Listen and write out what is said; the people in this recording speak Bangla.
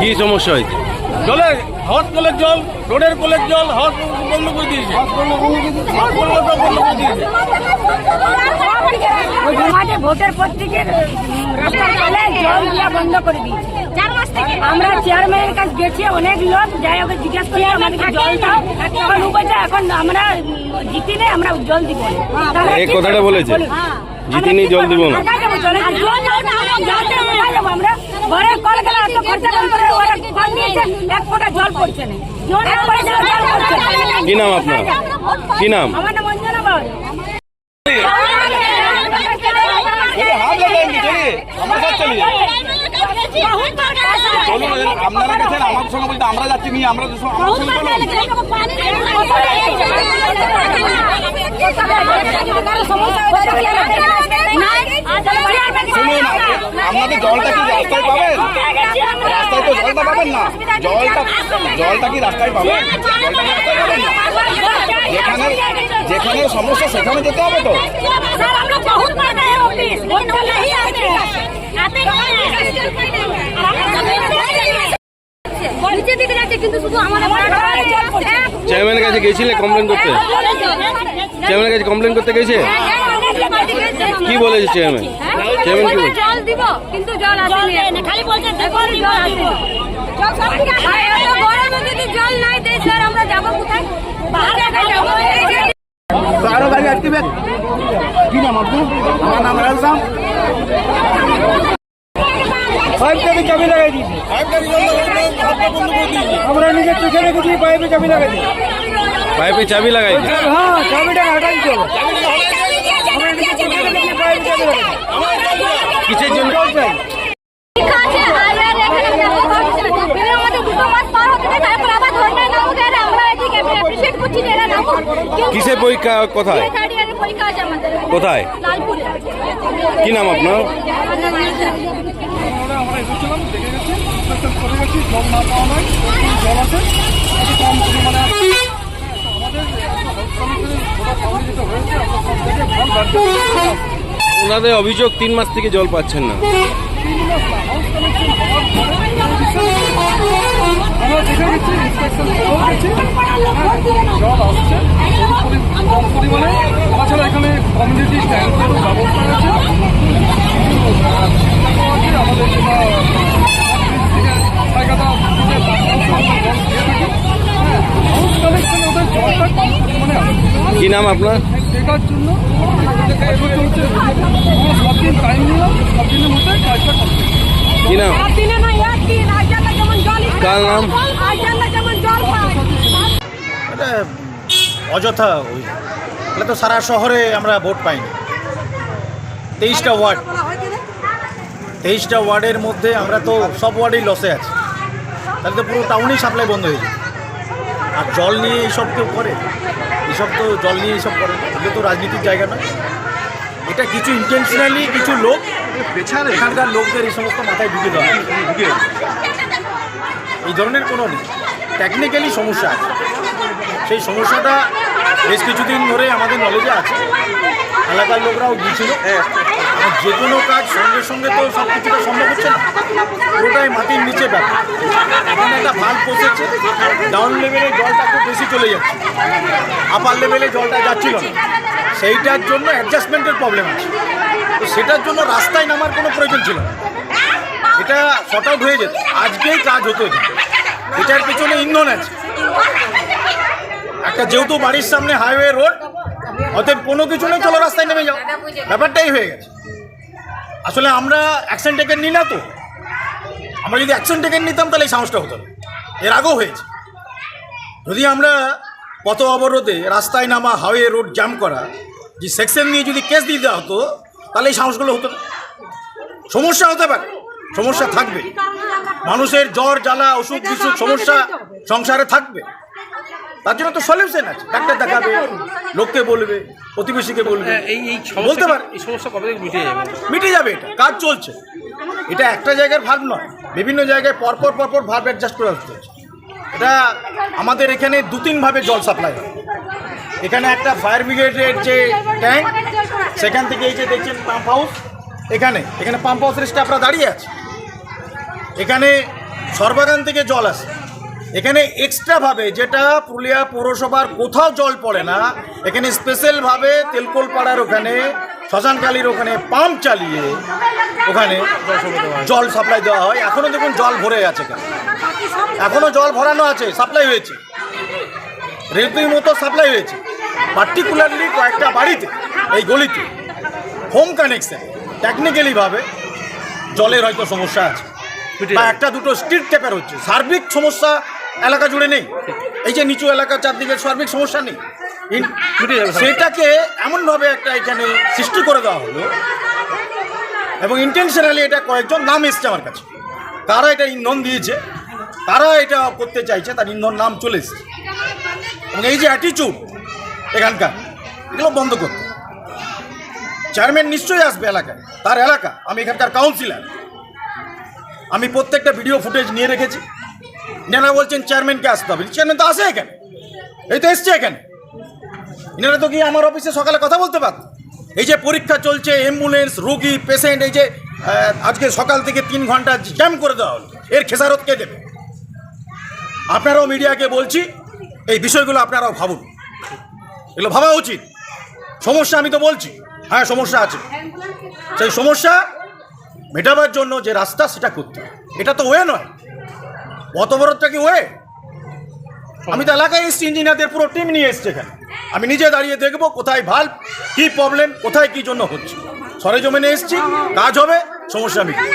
কি সমস্যা হয়েছে? জলে হট কলের জল রোডের কলের জল হট বন্ধ করে দিয়েছে। মাঠে ভোটের রাস্তার জল দিয়া বন্ধ করে দিয়েছে। আমরা চেয়ারম্যানের কাছে গেছি অনেক লোক যাই ওকে জিজ্ঞাসা করি আমাদেরকে জল দাও? তখন ও এখন আমরা জিতি নেই আমরা জল দিব না। এই কথাটা বলেছে? বলুন। জিতি নেই, জল দিব না, আমরা ঘরে কল গেলে এত খরচা কম করে ওরা কল নিয়েছে, এক ফোঁটা জল পড়ছে না। এক ফোঁটা জল পড়ছে কি নাম আপনার? কি নাম? আমার নাম অঞ্জনা আমার চলুন আপনারা গেছেন আমার সঙ্গে বলতে আমরা যাচ্ছি নিয়ে আমরা আমার আপনাদের জলটা কি রাস্তায় পাবেন রাস্তায় তো জলটা পাবেন না জলটা জলটা কি রাস্তায় পাবেন জলটা রাস্তায় পাবেন না যেখানে যেখানে সমস্যা সেখানে যেতে হবে তো কিন্তু শুধু আমার চেয়ারম্যানের কাছে গেছিলে কমপ্লেন করতে চেয়ারম্যানের কাছে কমপ্লেন করতে গেছে কি বলেছে চেয়ারম্যান চেয়ারম্যান কি জল দিব কিন্তু জল আসেনি খালি বলছে দেখুন জল আসেনি জল নাই দেয় স্যার আমরা যাব কোথায় বাহার এলাকায় আরও গাড়ি আটকে কি নাম আপনার আমার নাম পাইপটাকে চাবি লাগাই দিয়েছি। আমরা নিজের চোখে রেখেছি পাইপে চাবি লাগাই দিয়েছি পাইপে চাবি লাগাইছে হ্যাঁ চাবিটা হাঁটাই চলো। কিসের জন্য? পরীক্ষা? কোথায়? কোথায়? লালপুরে কি নাম আপনার? আমার এসেছিলাম দেখে গেছি করে গেছি জল না পাওয়া নয় জল আছে একটু কম পরিমাণে আছে। থেকে ওনাদের অভিযোগ তিন মাস থেকে জল পাচ্ছেন না। আমরা দেখে গেছি ইনস্পেকশন করেও গেছি জল আসছে পরি- কম পরিমাণে তাছাড়া এখানে কমিউনিটি ট্যাঙ্কেরও ব্যবস্থা আছে কিন্তু, আহ, চিন্তা করা কি আমাদের যেটা জায়গাটা থেকে জল দিয়ে থাকি হ্যাঁ হাউস কালেকশন ওদের জলটা কম পরিমাণে আছে কি নাম আপনার? দেখার জন্য কি নাম? কার নাম? অযথা ওই এটা তো সারা শহরে আমরা ভোট পাইনি। তেইশটা ওয়ার্ড। তেইশটা ওয়ার্ডের মধ্যে আমরা তো সব ওয়ার্ডেই লসে আছি। তাহলে তো পুরো টাউনেই সাপ্লাই বন্ধ হয়ে যায় আর জল নিয়ে এইসব কেউ করে? এসব তো জল নিয়ে এইসব করে। এগুলো তো রাজনীতির জায়গা না। এটা কিছু ইন্টেনশনালি কিছু লোক এখানকার লোকদের এই সমস্ত মাথায় ঢুকে দেওয়া হয়। এই ধরনের কোনো নেই। টেকনিক্যালি সমস্যা আছে। সেই সমস্যাটা বেশ কিছুদিন ধরে আমাদের নলেজে আছে। এলাকার লোকরাও গিয়েছিল যে কোনো কাজ সঙ্গে সঙ্গে তো সব কিছুটা সম্ভব হচ্ছে না। পুরোটাই মাটির নিচে ব্যাপার। এখানে একটা ভালো পৌঁছেছে ডাউন লেভেলে জলটা খুব বেশি চলে যাচ্ছে। আপার লেভেলে জলটা যাচ্ছিল না। সেইটার জন্য অ্যাডজাস্টমেন্টের প্রবলেম আছে। তো সেটার জন্য রাস্তায় নামার কোনো প্রয়োজন ছিল না। এটা শর্ট আউট হয়ে যেত। আজকেই কাজ হতো এটার পিছনে ইন্ধন আছে। একটা যেহেতু বাড়ির সামনে হাইওয়ে রোড অতএব কোনো কিছু নেই চলো রাস্তায় নেমে যাও ব্যাপারটাই হয়ে গেছে। আসলে আমরা অ্যাকশন টেকেন নিই না তো। আমরা যদি অ্যাকশন টেকেন নিতাম, তাহলে এই সাহসটা হতো এর আগেও হয়েছে। যদি আমরা পথ অবরোধে রাস্তায় নামা হাইওয়ে রোড জ্যাম করা, যে সেকশন নিয়ে যদি কেস দিয়ে দেওয়া হতো, তাহলে এই সাহসগুলো হতো না। সমস্যা হতে পারে। সমস্যা থাকবে। মানুষের জ্বর, জ্বালা অসুখ বিসুখ সমস্যা সংসারে থাকবে। তার জন্য তো সলিউশন আছে। ডাক্তার দেখাবে লোককে বলবে প্রতিবেশীকে বলবে। এই এই বলতে পারে। এই সমস্যা কবে থেকে মিটে যাবে? মিটে যাবে এটা। কাজ চলছে। এটা একটা জায়গার ভাব নয়। বিভিন্ন জায়গায় পরপর পরপর ভাব অ্যাডজাস্ট করে আসতে হচ্ছে। এটা আমাদের এখানে দু তিনভাবে জল সাপ্লাই হয়। এখানে একটা ফায়ার ব্রিগেডের যে ট্যাঙ্ক সেখান থেকে এই যে দেখছেন পাম্প হাউস এখানে। এখানে পাম্প হাউসের স্টাফরা দাঁড়িয়ে আছে। এখানে সর্বাগান থেকে জল আসে। এখানে এক্সট্রাভাবে যেটা পুরুলিয়া পৌরসভার কোথাও জল পড়ে না এখানে স্পেশালভাবে তেলকোলপাড়ার ওখানে শ্মশানকালীর ওখানে পাম্প চালিয়ে ওখানে জল সাপ্লাই দেওয়া হয়। এখনও দেখুন জল ভরে আছে এখানে এখনও জল ভরানো আছে সাপ্লাই হয়েছে। রেলওয়ের মতো সাপ্লাই হয়েছে। পার্টিকুলারলি কয়েকটা বাড়িতে এই গলিতে। হোম কানেকশন টেকনিক্যালিভাবে জলের হয়তো সমস্যা আছে। বা একটা দুটো স্ট্রিট ট্যাপের হচ্ছে। সার্বিক সমস্যা এলাকা জুড়ে নেই। এই যে নিচু এলাকা চারদিকে সার্বিক সমস্যা নেই। সেটাকে এমনভাবে একটা এখানে সৃষ্টি করে দেওয়া হলো এবং ইন্টেনশনালি এটা কয়েকজন নাম এসছে আমার কাছে। তারা এটা ইন্ধন দিয়েছে। তারা এটা করতে চাইছে তার ইন্ধন নাম চলে এসছে। এবং এই যে অ্যাটিচিউড এখানকার এগুলো বন্ধ করতে। চেয়ারম্যান নিশ্চয়ই আসবে এলাকায় তার এলাকা। আমি এখানকার কাউন্সিলার আমি প্রত্যেকটা ভিডিও ফুটেজ নিয়ে রেখেছি। এনারা বলছেন চেয়ারম্যানকে আসতে হবে। চেয়ারম্যান তো আসে এখানে। এই তো এসছে এখানে। এনারা তো গিয়ে আমার অফিসে সকালে কথা বলতে পারত? এই যে পরীক্ষা চলছে অ্যাম্বুলেন্স রোগী পেশেন্ট এই যে আজকে সকাল থেকে তিন ঘণ্টা জ্যাম করে দেওয়া হলো। এর খেসারত কে দেবে? আপনারাও মিডিয়াকে বলছি, এই বিষয়গুলো আপনারাও ভাবুন। এগুলো ভাবা উচিত। সমস্যা আমি তো বলছি। হ্যাঁ সমস্যা আছে। সেই সমস্যা মেটাবার জন্য যে রাস্তা, সেটা করতে। এটা তো ওয়ে নয়। বড়টা কি ওয়ে আমি তো এলাকায় এসছি ইঞ্জিনিয়ারদের পুরো টিম নিয়ে এসছি এখানে। আমি নিজে দাঁড়িয়ে দেখব কোথায় ভালো কি প্রবলেম কোথায় কি জন্য হচ্ছে। সরেজমিনে এসছি, কাজ হবে, সমস্যা মিটবে